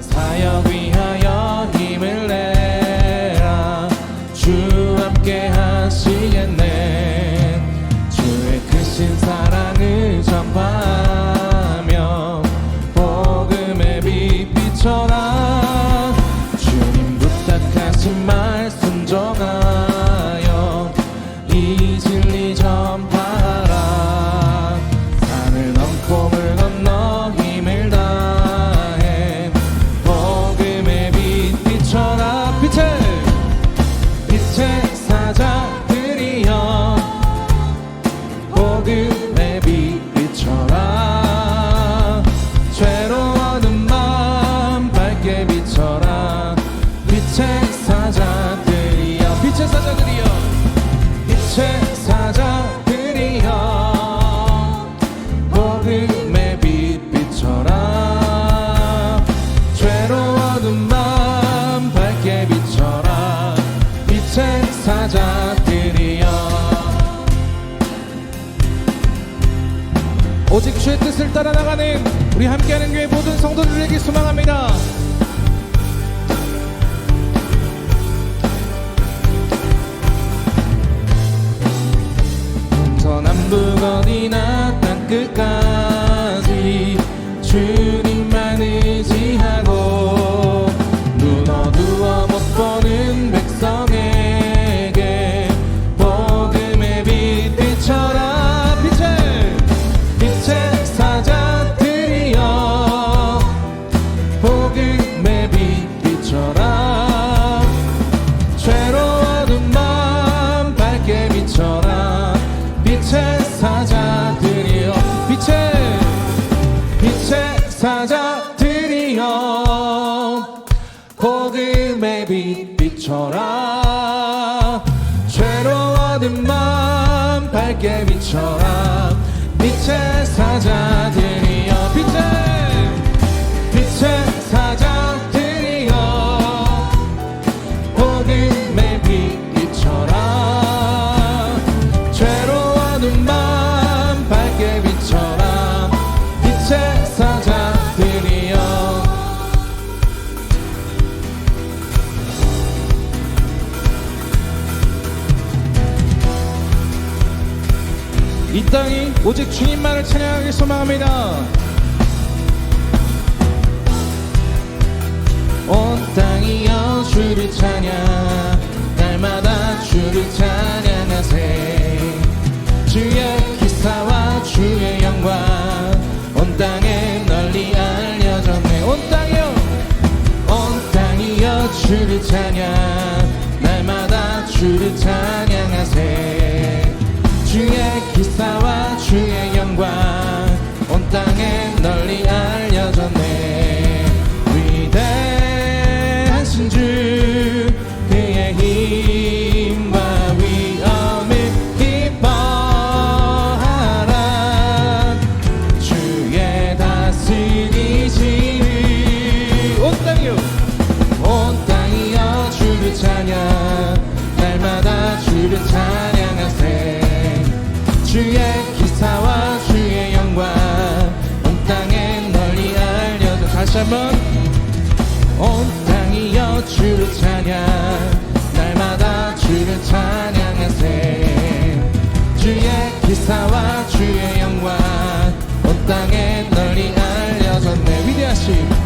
사역 위하여 힘을 내라. 주 함께 하시겠네. 주의 크신 사랑을 전파하며 복음의 빛 비춰라 주님 부탁하신 말 순종하여 이 진리 전 오직 주의 뜻을 따라 나가는 우리 함께하는 교회 모든 성도들에게 소망합니다. 서남북 어디나 땅 끝까지 빛의 이 땅이 오직 주님만을 찬양하길 소망합니다. 온 땅이여 주를 찬양 날마다 주를 찬양하세 주의 기사와 주의 영광 온 땅에 널리 알려졌네. 온 땅이여 온 땅이여 주를 찬양 날마다 주를 찬양하세 기사와 주의 영광 온 땅에 널리 알려졌네 다시 한번 온 땅이여 주를 찬양. 날마다 주를 찬양하세 주의 기사와 주의 영광. 온 땅에 널리 알려졌네. 위대하신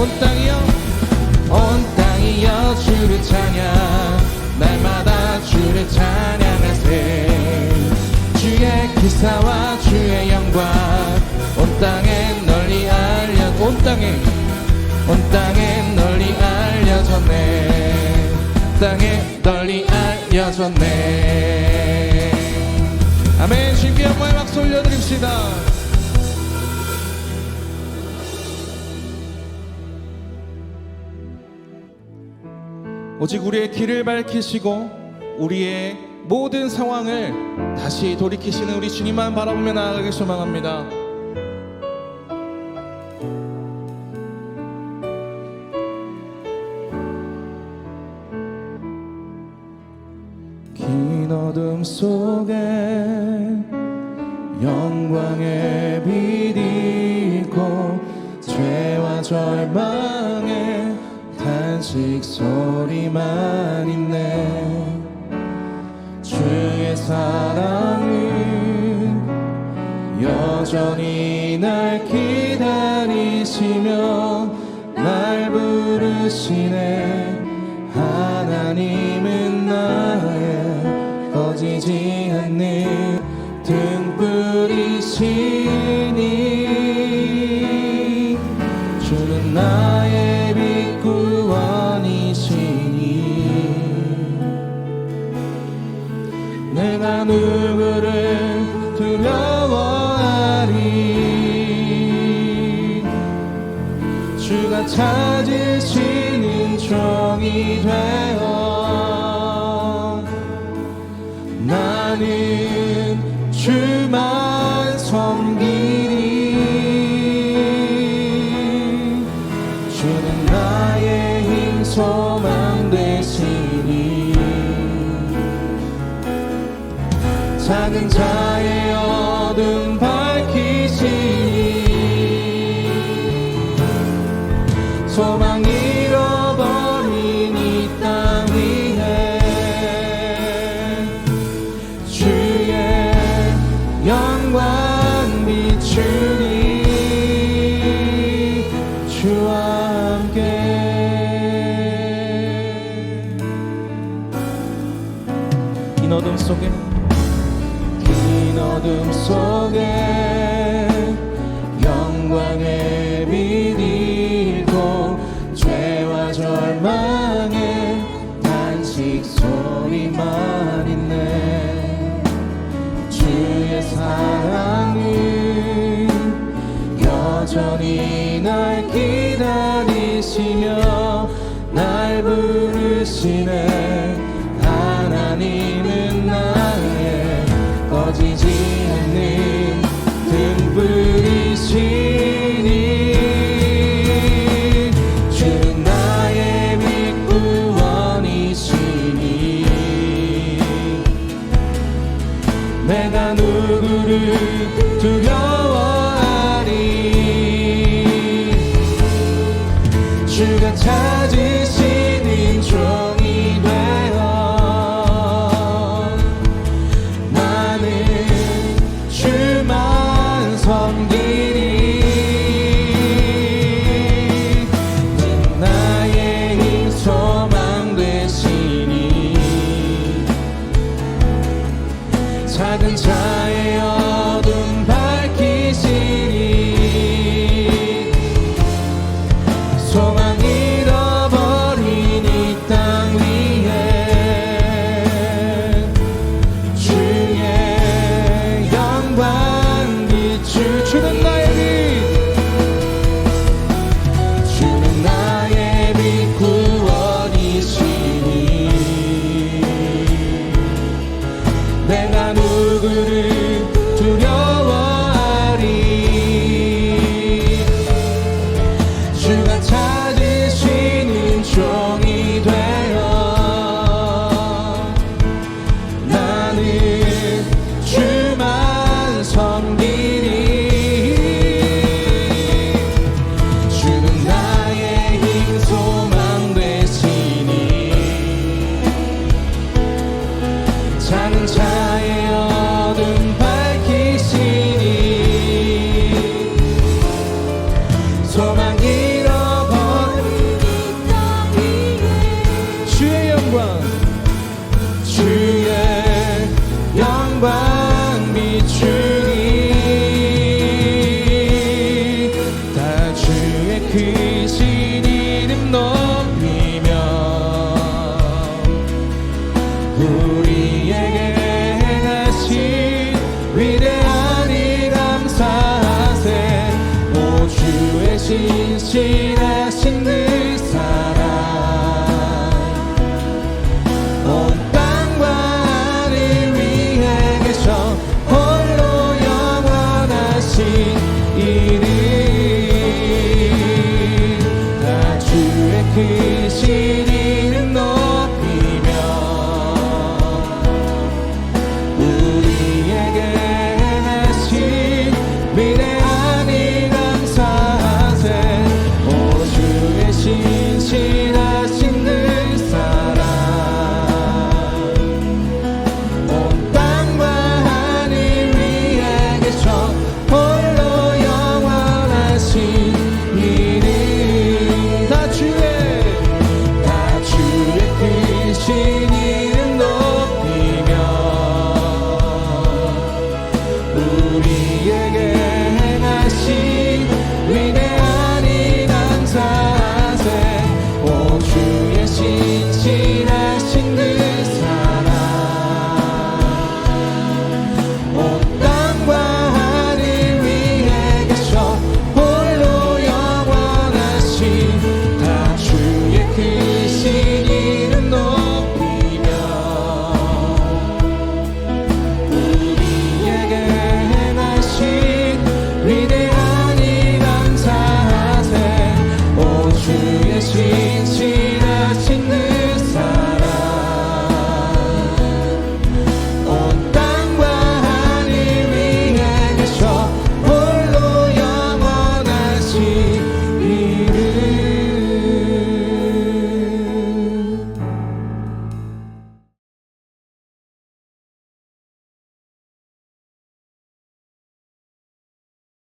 온 땅이여 온 땅이여 주를 찬양. 날마다 주를 찬양하세. 주의 기사와 주의 영광 온 땅에 널리 알려 온 땅에 온 땅에 널리 알려졌네. 땅에 널리 알려졌네. 아멘. 주님께 영광의 박수 올려드립시다 오직 우리의 길을 밝히시고 우리의 모든 상황을 다시 돌이키시는 우리 주님만 바라보며 나아가길 소망합니다. 긴 어둠 속에 영광의 빛 있고 죄와 절망의 탄식 소리만 있네. 주의 사랑은 여전히 날 기다리시며 날 부르시네. 하나님은 나의 꺼지지 않는 등불이시니 주는 나의 빛 구원이시니 내가 누구를 두려워하리? 주가 찾으시는 종이 되어 나는 주만 섬기 작은 자의 어둠 밝히시니 소망 잃어버린 이 땅 위에 주의 영광 비추니 주와 함께. 긴 어둠 속에 긴 어둠 속에 영광의 빛이 있고 죄와 절망의 단식 소리만 있네. 주의 사랑은 여전히 날 기다리시며 날 부르시네 누구를 두려워하리. 주가 찾으 keep